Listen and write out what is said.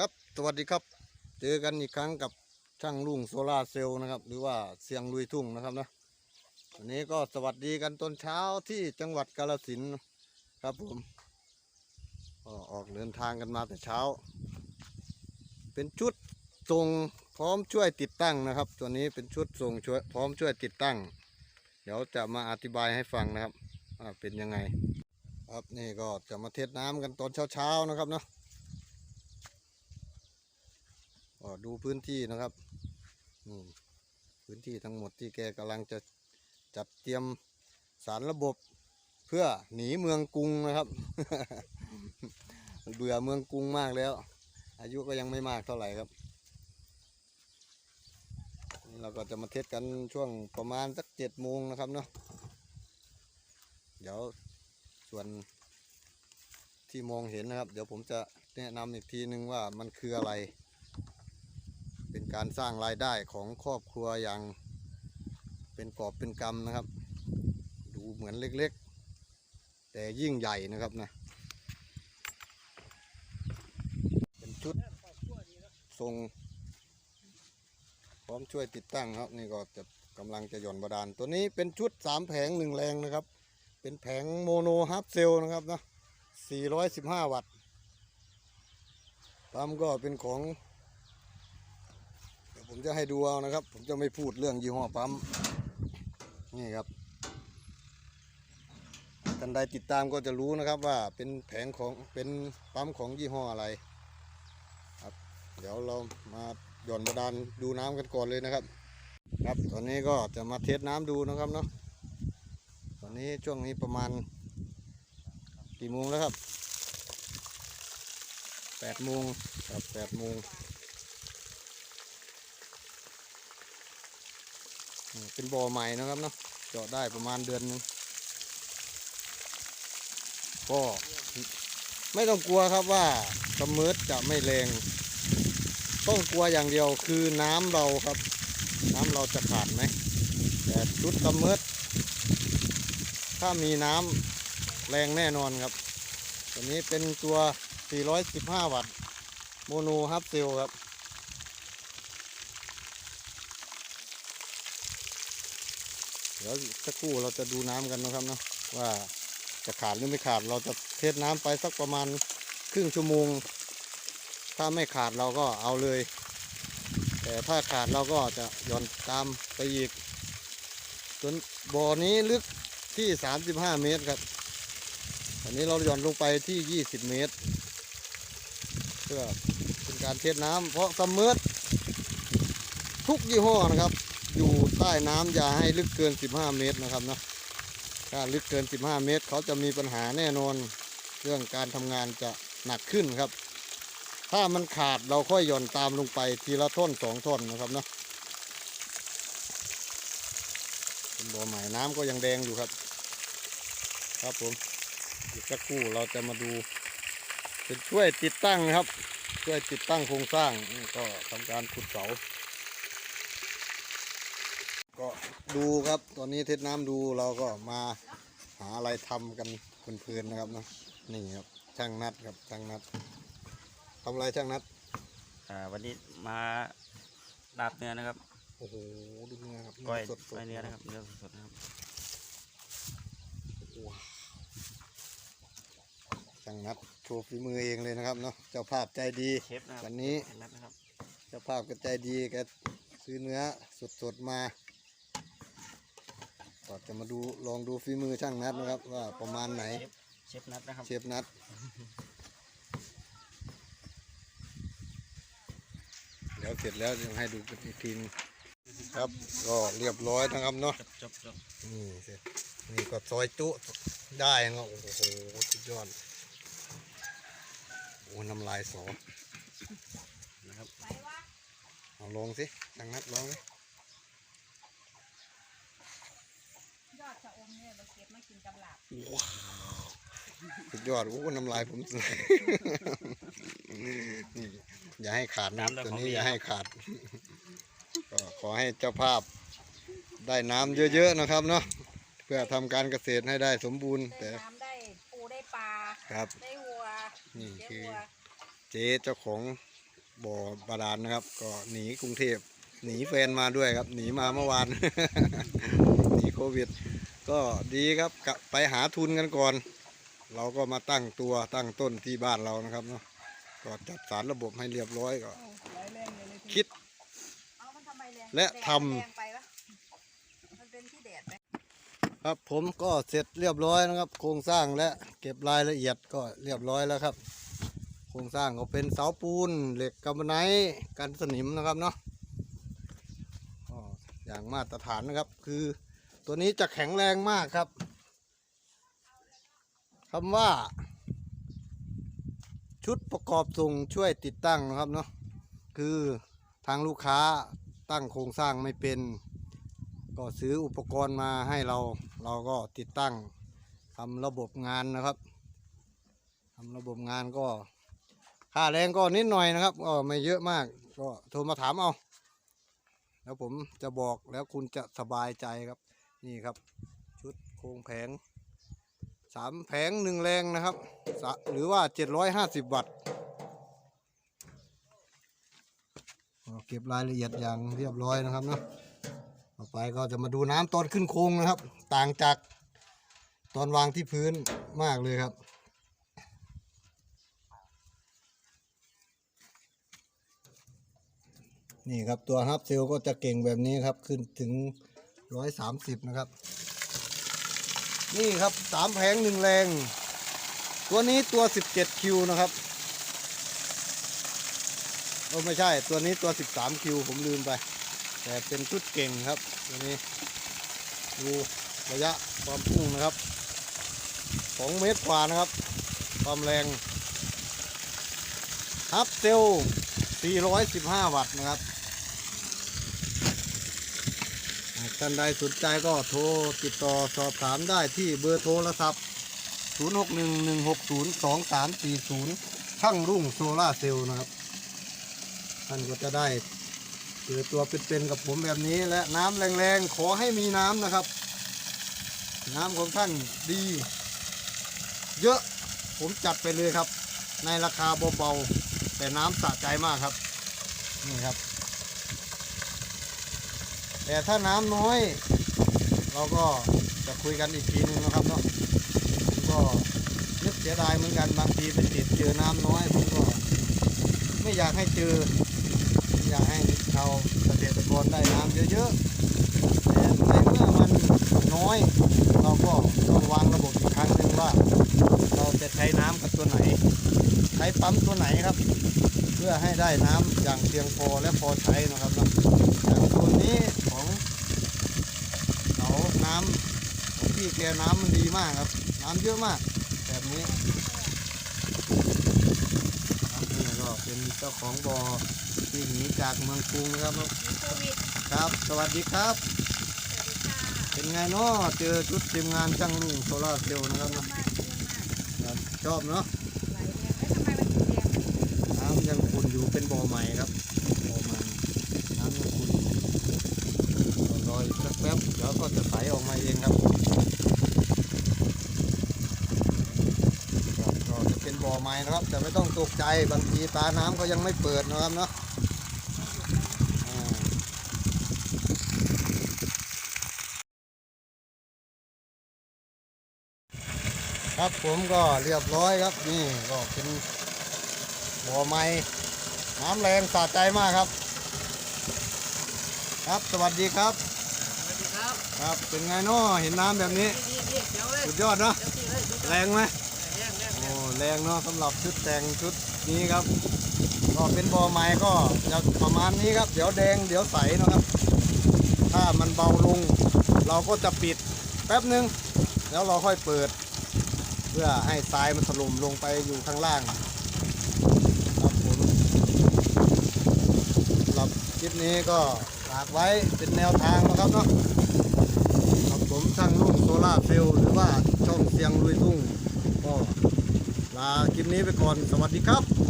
ครับสวัสดีครับ เจอกันอีกครั้งกับช่างลุงโซลาร์เซลล์นะครับ หรือว่าเสียงลุยทุ่งนะครับนะวันนี้ก็สวัสดีกันตอนเช้าที่จังหวัดกาฬสินธุ์ครับผมออกเดินทางกันมาแต่เช้า เป็นชุดส่งพร้อมช่วยติดตั้งนะครับ ตัวนี้เป็นชุดส่งช่วยพร้อมช่วยติดตั้ง เดี๋ยวจะมาอธิบายให้ฟังนะครับว่าเป็นยังไง ครับนี่ก็จะมาเทสน้ำกันตอนเช้าๆนะครับเนาะ ก็ดูพื้นที่นะครับนี่พื้นที่ทั้งหมดที่แกกำลังจะจัดเตรียมสารระบบเพื่อหนีเมืองกรุงนะครับ เบื่อเมืองกรุงมากแล้ว อายุก็ยังไม่มากเท่าไหร่ครับนี่เราก็จะมาเทสกันช่วงประมาณสักเจ็ดโมงนะครับเนาะเดี๋ยวส่วนที่มองเห็นนะครับ เดี๋ยวผมจะแนะนำอีกทีนึงว่ามันคืออะไร เป็นการสร้างรายได้ของครอบครัวอย่างเป็นกอบเป็นกำนะครับ ดูเหมือนเล็กๆ แต่ยิ่งใหญ่นะครับนะเป็นชุดทรงพร้อมช่วยติดตั้งครับ นี่ก็จะกำลังจะหย่อนบาดาลตัวนี้เป็นชุดสามแผงหนึ่งแรงนะครับ เป็นแผงโมโนฮับเซลนะครับนะ415 วัตต์ปั๊มก็เป็นของ ผมจะให้ดูเอานะครับ ผมจะไม่พูดเรื่องยี่ห้อปั๊ม นี่ครับท่านใดติดตามก็จะรู้นะครับว่าเป็นแผงของเป็นปั๊มของยี่ห้ออะไรครับ เดี๋ยวเรามาหย่อนบาดาลดูน้ำกันก่อนเลยนะครับ ครับตอนนี้ก็จะมาเทสน้ำดูนะครับเนาะตอนนี้ช่วงนี้ประมาณกี่โมงแล้วครับแปดโมงครับแปดโมง อืม เป็นบ่อใหม่นะครับเนาะเจาะได้ประมาณเดือนหนึงก็ไม่ต้องกลัวครับว่าสมมิดจะไม่แรง ต้องกลัวอย่างเดียวคือน้ำเราครับ น้ำเราจะขาดไหมแต่ชุดสมมิดถ้ามีน้ำแรงแน่นอนครับ ตัวนี้เป็นตัว 415 วัตต์โมโนฮับเซลครับ ดี๋ยวสักครู่เราจะดูน้ำกันนะครับนะว่าจะขาดหรือไม่ขาดเราจะเทสน้ำไปสักประมาณครึ่งชั่วโมง ถ้าไม่ขาดเราก็เอาเลย แต่ถ้าขาดเราก็จะหย่อนตามไปอีกจนบ่อนี้ลึกที่ 35 เมตรครับอันนี้เราหย่อนลงไปที่ 20 เมตร เพื่อเป็นการเทสน้ำเพราะซัมมอร์ทุกยี่ห้อนะครับ อยู่ใต้น้ำอย่าให้ลึกเกิน 15 เมตรนะครับนะถ้าลึกเกิน 15 เมตร เขาจะมีปัญหาแน่นอนเรื่องการทำงานจะหนักขึ้นครับ ถ้ามันขาดเราค่อยหย่อนตามลงไปทีละท่อนสองท่อนนะครับนะเป็นบ่อใหม่น้ำก็ยังแดงอยู่ครับ ครับผมอีกสักครู่เราจะมาดูเป็นช่วยติดตั้งนะครับ ช่วยติดตั้งโครงสร้างก็ทำการขุดเสา ก็ ดูครับ ตอนนี้เทสน้ำดูเราก็มาหาอะไรทำกันเพลินๆนะครับเนาะนี่ครับช่างนัดครับช่างนัดทำอะไรช่างนัดอ่าวันนี้มาลาบเนื้อนะครับโอ้โหดูเนื้อครับก้อยสดก้อยเนื้อนะครับเนื้อสดๆนะครับว้าวช่างนัดโชว์ฝีมือเองเลยนะครับเนาะเจ้าภาพใจดีเชฟนะครับวันนี้เชฟนัทนะครับเจ้าภาพก็ใจดีแกซื้อเนื้อสดๆมา ก็จะมาดูลองดูฝีมือช่างนัดนะครับ ว่าประมาณไหนเชฟเชฟนัทนะครับเชฟนัดเดี๋ยวเสร็จแล้วจะให้ดูกันอีกทีนึงครับก็เรียบร้อยนะครับเนาะจบจบจบนี่เสร็จนี่ก็ซอยจุได้เนาะโอ้โหสุดยอดโอ้น้ำลายสอนะครับเอาลองสิช่างนัดลองสิยอดชะอ มเนี่ยเราเก็บมากินกับหลาบสุดยอดโอ้น้ำลายผม นี่อย่าให้ขาดนะตัวนี้อย่าให้ขาด ก็ขอให้เจ้าภาพได้น้ำเยอะๆนะครับเนาะเพื่อทำการเกษตรให้ได้สมบูรณ์ แต่ได้น้ำได้ปูได้ปลาครับได้วัวนี่เลี้ยงคือวัวเจ๊เจ้าของบ่อบาดาลนะครับ ก็หนีกรุงเทพหนีแฟนมาด้วยครับ หนีมาเมื่อวานหนีโควิด ก็ดีครับไปหาทุนกันก่อน เราก็มาตั้งตัวตั้งต้นที่บ้านเรานะครับเนาะก็จัดสารระบบให้เรียบร้อยก็ คิด และทำครับผมก็เสร็จเรียบร้อยนะครับ โครงสร้างและเก็บรายละเอียดก็เรียบร้อยแล้วครับ โครงสร้างก็เป็นเสาปูนเหล็กกำมะไนกันสนิมนะครับเนาะอย่างมาตรฐานนะครับคือ ตัวนี้จะแข็งแรงมากครับคำว่า ชุดประกอบส่งช่วยติดตั้งนะครับเนาะคือทางลูกค้าตั้งโครงสร้างไม่เป็น ก็ซื้ออุปกรณ์มาให้เรา เราก็ติดตั้งทำระบบงานนะครับทำระบบงานก็ค่าแรงก็นิดหน่อยนะครับก็ไม่เยอะมาก ก็โทรมาถามเอา แล้วผมจะบอกแล้วคุณจะสบายใจครับ นี่ครับ ชุดโครงแผงสามแผงหนึ่งแรงนะครับ หรือว่า750วัตต์เก็บรายละเอียดอย่างเรียบร้อยนะครับเนาะต่อไปก็จะมาดูน้ำตอนขึ้นโค้งนะครับ ต่างจากตอนวางที่พื้นมากเลยครับนี่ครับตัวฮับเซลก็จะเก่งแบบนี้ครับ ขึ้นถึง ร้อยสามสิบนะครับ นี่ครับสามแผงหนึ่งแรง ตัวนี้ตัวสิบเจ็ดคิวนะครับโอ้ไม่ใช่ตัวนี้ตัวสิบสามคิวผมลืมไป แต่เป็นชุดเก่งครับ ตัวนี้ ดูระยะความพุ่งนะครับสองเมตรกว่านะครับ ความแรงฮับเซล415 วัตต์นะครับ หากท่านใดสนใจก็โทรติดต่อสอบถามได้ที่เบอร์โทรศัพท์ 0611602340 ช่างรุ่งโซล่าเซลล์นะครับ ท่านก็จะได้เจอตัวเป็นๆกับผมแบบนี้และน้ำแรงๆ ขอให้มีน้ำนะครับ น้ำของท่านดี เยอะผมจัดไปเลยครับ ในราคาเบาๆแต่น้ำสะใจมากครับ นี่ครับ แต่ถ้าน้ำน้อย เราก็จะคุยกันอีกทีนึงนะครับเนาะผมก็นึกเสียดายเหมือนกันบางทีไปติดเจอน้ำน้อยผมก็ไม่อยากให้เจอ อยากให้ชาวเกษตรกรได้น้ำเยอะๆแต่ในเมื่อมันน้อย เราก็ต้องวางระบบอีกครั้งหนึ่งว่า เราจะใช้น้ำกับตัวไหน ใช้ปั๊มตัวไหนครับ เพื่อให้ได้น้ำอย่างเพียงพอและพอใช้นะครับเนาะอย่างตัวนี้ ของเขาของพี่แกน้ำมันดีมากครับ น้ำเยอะมาก แบบนี้ครับนี่ก็เป็นเจ้าของบ่อที่หนีจากเมืองกรุงนะครับควิดครับ สวัสดีครับสวัสดีค่ะเป็นไงเนาะเจอชุดทีมงานช่างลุงโซลาร์เซลล์นะครับนะครับชอบเนาะน้ำยังขุ่นอยู่เป็นบ่อใหม่ครับบ่อใหม่น้ำยังขุ่นรออีกสัก แป๊บเดี๋ยวก็จะใสออกมาเองครับก็จะเป็นบ่อใหม่นะครับแต่ไม่ต้องตกใจบางทีตาน้ำก็ยังไม่เปิดนะครับเนาะครับผมก็เรียบร้อยครับนี่ก็เป็นบ่อไม้น้ำแรงสะใจมากครับ ครับสวัสดีครับ ครับครับ เป็นไงเนาะเห็นน้ำแบบนี้นี่นี่เดี๋ยวเลยสุดยอดเนาะเดี๋ยวนี่เลยเดี๋ยวแรงไหมแรงแรงโอ้แรงเนาะสำหรับชุดแต่งชุดนี้ครับ ก็เป็นบ่อไม้ก็จะประมาณนี้ครับ เดี๋ยวแดง เดี๋ยวใสนะครับ ถ้ามันเบาลง เราก็จะปิดแป๊บหนึ่งแล้วเราค่อยเปิด เพื่อให้ทรายมันถล่มลงไปอยู่ข้างล่างครับผมสำหรับคลิปนี้ก็ฝากไว้เป็นแนวทางนะครับเนาะครับผมช่าง ล่าร์เซลล์หรือว่าช่องเสียงลุยทุ่งก็ลาคลิปนี้ไปก่อนสวัสดีครับ